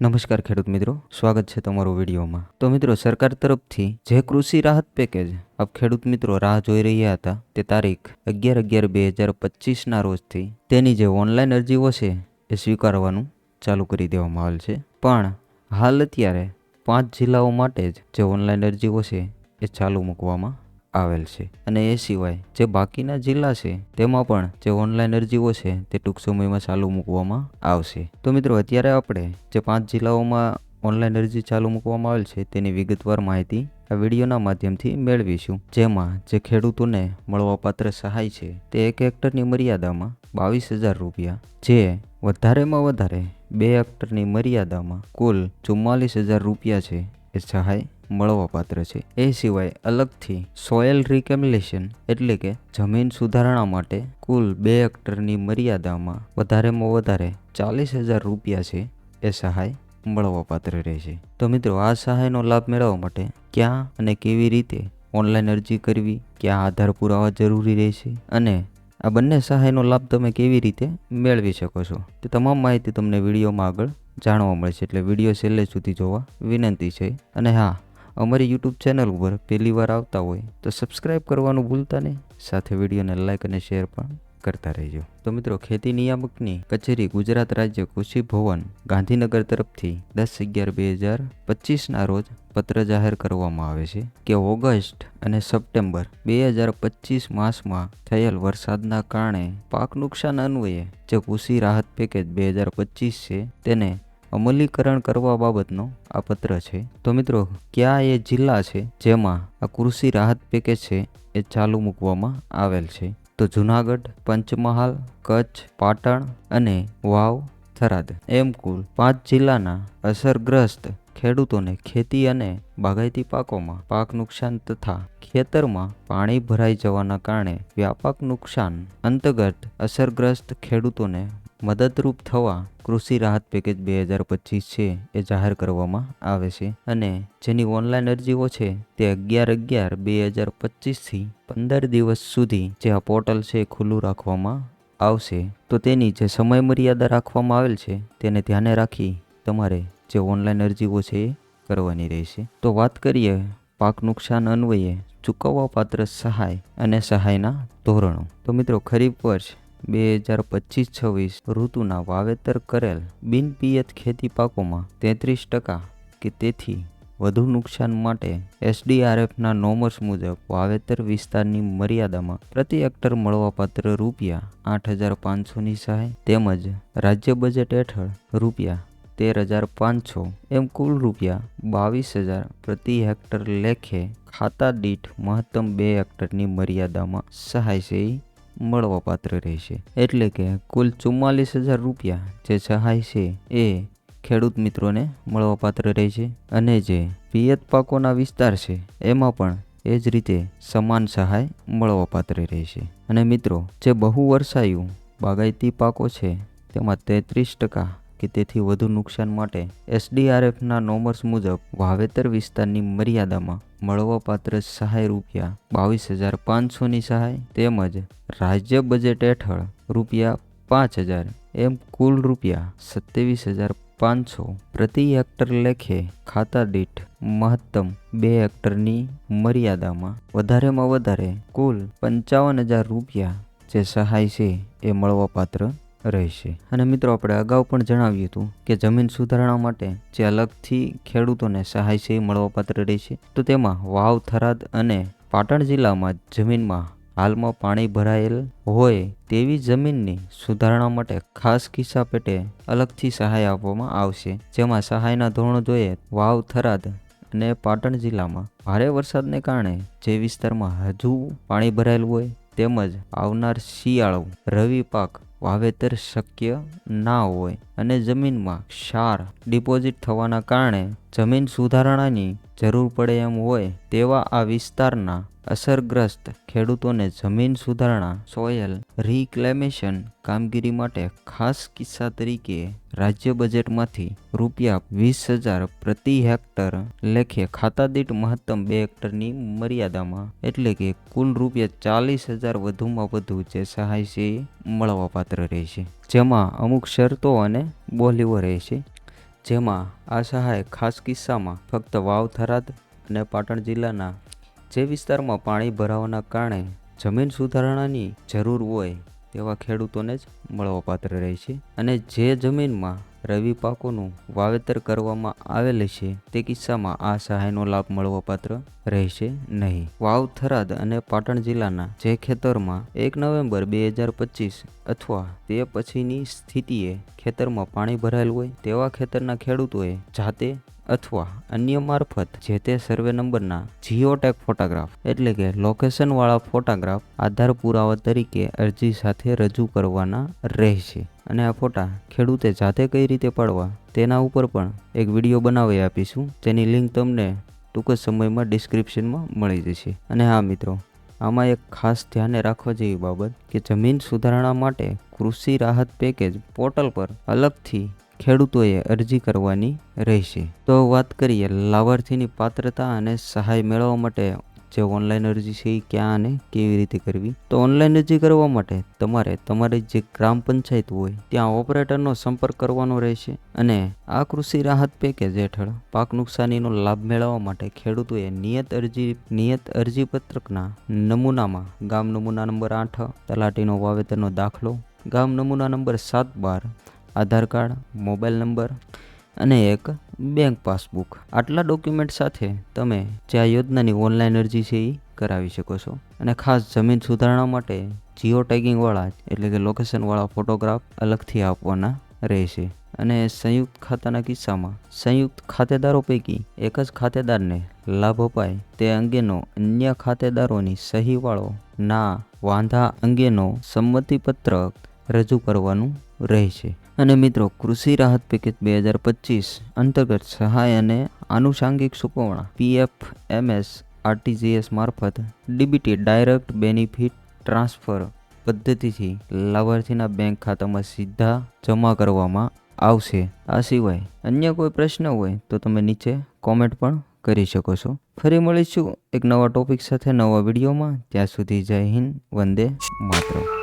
નમસ્કાર ખેડૂત મિત્રો, સ્વાગત છે તમારું વિડીયોમાં. તો મિત્રો, સરકાર તરફથી જે કૃષિ રાહત પેકેજ આપ ખેડૂત મિત્રો રાહ જોઈ રહ્યા હતા, તે તારીખ અગિયાર અગિયાર બે હજાર પચીસના રોજથી તેની જે ઓનલાઈન અરજીઓ છે, એ સ્વીકારવાનું ચાલુ કરી દેવામાં આવેલ છે. પણ હાલ અત્યારે પાંચ જિલ્લાઓ માટે જ જે ઓનલાઈન અરજીઓ છે, એ ચાલુ મૂકવામાં આવેલ છે. અને એ સિવાય જે બાકીના જિલ્લા છે, તેમાં પણ જે ઓનલાઈન અરજીઓ છે, તે ટૂંક સમયમાં ચાલુ મૂકવામાં આવશે. તો મિત્રો, અત્યારે આપણે જે પાંચ જિલ્લાઓમાં ઓનલાઈન અરજી ચાલુ મૂકવામાં આવેલ છે, તેની વિગતવાર માહિતી આ વિડીયોના માધ્યમથી મેળવીશું. જેમાં જે ખેડૂતોને મળવાપાત્ર સહાય છે, તે એક હેક્ટરની મર્યાદામાં બાવીસ હજાર રૂપિયા. જે વધારેમાં વધારે બે હેક્ટરની મર્યાદામાં કુલ ચુમ્માલીસ હજાર રૂપિયા છે, એ સહાય મળવાપાત્ર છે. એ સિવાય અલગથી સોયલ રિકેમ્યુલેશન એટલે કે જમીન સુધારણા માટે કુલ બે હેક્ટરની મર્યાદામાં વધારેમાં વધારે ચાલીસ હજાર રૂપિયા છે એ સહાય મળવાપાત્ર રહેશે. તો મિત્રો, આ સહાયનો લાભ મેળવવા માટે ક્યાં અને કેવી રીતે ઓનલાઈન અરજી કરવી, ક્યાં આધાર પુરાવા જરૂરી રહેશે અને આ બંને સહાયનો લાભ તમે કેવી રીતે મેળવી શકો છો? તે તમામ માહિતી તમને વિડીયોમાં આગળ જાણવા મળશે. એટલે વીડિયો છેલ્લે સુધી જોવા વિનંતી છે. અને હા અમારી યુટ્યુબ ચેનલ ઉપર પહેલી વાર આવતા હોય તો સબસ્ક્રાઈબ કરવાનું ભૂલતા નહીં. સાથે વિડીયોને લાઇક અને શેર પણ કરતા રહેજો. તો મિત્રો, ખેતી નિયામકની કચેરી ગુજરાત રાજ્ય કૃષિ ભવન, ગાંધીનગર તરફથી દસ અગિયાર બે હજાર પચીસના રોજ પત્ર જાહેર કરવામાં આવે છે કે ઓગસ્ટ અને સપ્ટેમ્બર બે હજાર પચીસ માસમાં થયેલ વરસાદના કારણે પાક નુકસાન અન્વયે જે કૃષિ રાહત પેકેજ બે હજાર પચીસ છે તેને અમલીકરણ કરવા બાબતનો આ પત્ર છે. તો મિત્રો, કયા એ જિલ્લા છે જેમાં આ કૃષિ રાહત પેકેજ છે એ ચાલુ મૂકવામાં આવેલ છે? તો જુનાગઢ, પંચમહાલ, કચ્છ, પાટણ અને વાવ, થરાદ. એમ કુલ પાંચ જિલ્લાના અસરગ્રસ્ત ખેડૂતોને ખેતી અને બાગાયતી પાકોમાં પાક નુકસાન તથા ખેતરમાં પાણી ભરાઈ જવાના કારણે વ્યાપક નુકસાન અંતર્ગત અસરગ્રસ્ત ખેડૂતોને મદદરૂપ થવા કૃષિ રાહત પેકેજ બે હજાર પચીસ છે એ જાહેર કરવામાં આવે છે અને જેની ઓનલાઈન અરજીઓ છે તે અગિયાર અગિયાર બે હજાર પચીસથી પંદર દિવસ સુધી જે આ પોર્ટલ છે એ ખુલ્લું રાખવામાં આવશે. તો તેની જે સમય મર્યાદા રાખવામાં આવેલ છે તેને ધ્યાને રાખી તમારે જે ઓનલાઈન અરજીઓ છે એ કરવાની રહેશે. તો વાત કરીએ પાક નુકસાન અન્વયે ચૂકવવા પાત્ર સહાય અને સહાયના ધોરણો. તો મિત્રો, ખરીફ વર્ષ બે હજાર પચીસ છવ્વીસ ઋતુના વાવેતર કરેલ બિનપિયત ખેતી પાકોમાં તેત્રીસ ટકા કે તેથી વધુ નુકસાન માટે એસડીઆરએફના નોમર્સ મુજબ વાવેતર વિસ્તારની મર્યાદામાં પ્રતિ હેક્ટર મળવાપાત્ર રૂપિયા આઠ હજાર પાંચસોની સહાય તેમજ રાજ્ય બજેટ હેઠળ રૂપિયા તેર હજાર પાંચસો એમ કુલ રૂપિયા બાવીસ હજાર પ્રતિ હેક્ટર લેખે ખાતા દીઠ મહત્તમ બે હેક્ટરની મર્યાદામાં સહાય છે. મળવાપાત્ર રહેશે. એટલે કે કુલ ચુમ્માલીસ હજાર રૂપિયા જે સહાય છે એ ખેડૂત મિત્રોને મળવાપાત્ર રહેશે. અને જે પિયત પાકોના વિસ્તાર છે એમાં પણ એ જ રીતે સમાન સહાય મળવાપાત્ર રહેશે. અને મિત્રો, જે બહુ વર્ષાયું બાગાયતી પાકો છે તેમાં તેત્રીસ ટકા કે તેથી વધુ નુકસાન માટે એસડીઆરએફના નોમર્સ મુજબ વાવેતર વિસ્તારની મર્યાદામાં મળવાપાત્ર સહાય રૂપિયા બાવીસ હજાર પાંચસોની સહાય તેમજ રાજ્ય બજેટ હેઠળ રૂપિયા પાંચ હજાર એમ કુલ રૂપિયા સત્યાવીસ હજાર પાંચસો પ્રતિ હેક્ટર લેખે ખાતા દીઠ મહત્તમ બે હેક્ટરની મર્યાદામાં વધારેમાં વધારે કુલ પંચાવન હજાર રૂપિયા જે સહાય છે એ મળવાપાત્ર રહેશે. અને મિત્રો આપણે અગાઉ પણ જણાવ્યું હતું કે જમીન સુધારણા માટે જે અલગથી ખેડૂતોને સહાય છે મળવાપાત્ર રહેશે. તો તેમાં વાવ, થરાદ અને પાટણ જિલ્લામાં જમીનમાં હાલમાં પાણી ભરાયેલ હોય તેવી જમીનની સુધારણા માટે ખાસ કિસ્સા પેટે અલગથી સહાય આપવામાં આવશે. જેમાં સહાયના ધોરણો જોઈએ વાવ, થરાદ અને પાટણ જિલ્લામાં ભારે વરસાદને કારણે જે વિસ્તારમાં હજુ પાણી ભરાયેલું હોય તેમજ આવનાર શિયાળો, રવિ પાક વાવેતર શક્ય ના હોય અને જમીનમાં ક્ષાર ડિપોઝિટ થવાના કારણે જમીન સુધારણાની જરૂર પડે એમ હોય તેવા આ વિસ્તારના અસરગ્રસ્ત ખેડૂતોને જમીન સુધારણા, સોયલ રિક્લેમેશન કામગીરી માટે ખાસ કિસ્સા તરીકે રાજ્ય બજેટમાંથી રૂપિયા વીસ હજાર પ્રતિ હેક્ટર લેખે ખાતાદીઠ મહત્તમ બે હેક્ટરની મર્યાદામાં, એટલે કે કુલ રૂપિયા ચાલીસ હજાર વધુમાં વધુ જે સહાય છે મળવાપાત્ર રહેશે. જેમાં અમુક શરતો અને બોલીઓ રહેશે. જેમાં આ સહાય ખાસ કિસ્સામાં ફક્ત વાવ થરાદ અને પાટણ જિલ્લાના જે વિસ્તારમાં પાણી ભરાવાના કારણે જમીન સુધારણાની જરૂર હોય તેવા ખેડૂતોને જ મળવાપાત્ર રહે છે. અને જે જમીનમાં રવિ પાકોનું વાવેતર કરવામાં આવેલ છે, તે કિસ્સામાં આ સહાયનો લાભ મળવાપાત્ર રહેશે નહીં. વાવ થરાદ અને પાટણ જિલ્લાના જે ખેતરમાં એક નવેમ્બર બે હજાર પચીસ અથવા તે પછીની સ્થિતિએ ખેતરમાં પાણી ભરાયેલ હોય, તેવા ખેતરના ખેડૂતોએ જાતે અથવા અન્ય મારફત જે તે સર્વે નંબરના જીઓટેક ફોટોગ્રાફ એટલે કે લોકેશનવાળા ફોટોગ્રાફ આધાર પુરાવા તરીકે અરજી સાથે રજૂ કરવાના રહેશે. અને આ ફોટા ખેડૂતે જાતે કઈ રીતે પાડવા તેના ઉપર પણ એક વીડિયો બનાવી આપીશું. જેની લિંક તમને ટૂંક જ સમયમાં ડિસ્ક્રિપ્શનમાં મળી જશે. અને હા મિત્રો, આમાં એક ખાસ ધ્યાને રાખવા જેવી બાબત કે જમીન સુધારણા માટે કૃષિ રાહત પેકેજ પોર્ટલ પર અલગથી ખેડૂતોએ અરજી કરવાની રહેશે. તો વાત કરીએ લાભાર્થીની પાત્રતા અને સહાય મેળવવા માટે જે ઓનલાઈન અરજી છે એ ક્યાં અને કેવી રીતે કરવી? તો ઓનલાઈન અરજી કરવા માટે તમારે તમારી જે ગ્રામ પંચાયત હોય ત્યાં ઓપરેટરનો સંપર્ક કરવાનો રહેશે અને આ કૃષિ રાહત પેકેજ હેઠળ પાક નુકસાનીનો લાભ મેળવવા માટે ખેડૂતોએ નિયત અરજી નિયત અરજી પત્રકના નમૂનામાં ગામ નમૂના નંબર આઠ, તલાટીનો વાવેતરનો દાખલો, ગામ નમૂના નંબર સાત બાર આધાર કાર્ડ, મોબાઈલ નંબર અને એક બેંક પાસબુક. આટલા ડોક્યુમેન્ટ સાથે તમે જે આ યોજનાની ઓનલાઈન અરજી છે એ કરાવી શકો છો. અને ખાસ જમીન સુધારણા માટે જીઓ ટેગિંગવાળા એટલે કે લોકેશનવાળા ફોટોગ્રાફ અલગથી આપવાના રહેશે. અને સંયુક્ત ખાતાના કિસ્સામાં, સંયુક્ત ખાતેદારો પૈકી એક જ ખાતેદારને લાભ અપાય તે અંગેનો અન્ય ખાતેદારોની સહીવાળો ના વાંધા અંગેનો સંમતિપત્રક રજૂ કરવાનું રહેશે. અને મિત્રો, કૃષિ રાહત પેકેજ બે હજાર પચીસ અંતર્ગત સહાય અને આનુષાંગિક સુકવણા પીએફ એમએસ આરટીજીએસ મારફત ડીબીટી ડાયરેક્ટ બેનિફિટ ટ્રાન્સફર પદ્ધતિથી લાભાર્થીના બેંક ખાતામાં સીધા જમા કરવામાં આવશે. આ સિવાય અન્ય કોઈ પ્રશ્ન હોય તો તમે નીચે કોમેન્ટ પણ કરી શકો છો. ફરી મળીશું એક નવા ટોપિક સાથે નવા વિડીયોમાં. ત્યાં સુધી જય હિન્દ, વંદે માતરમ.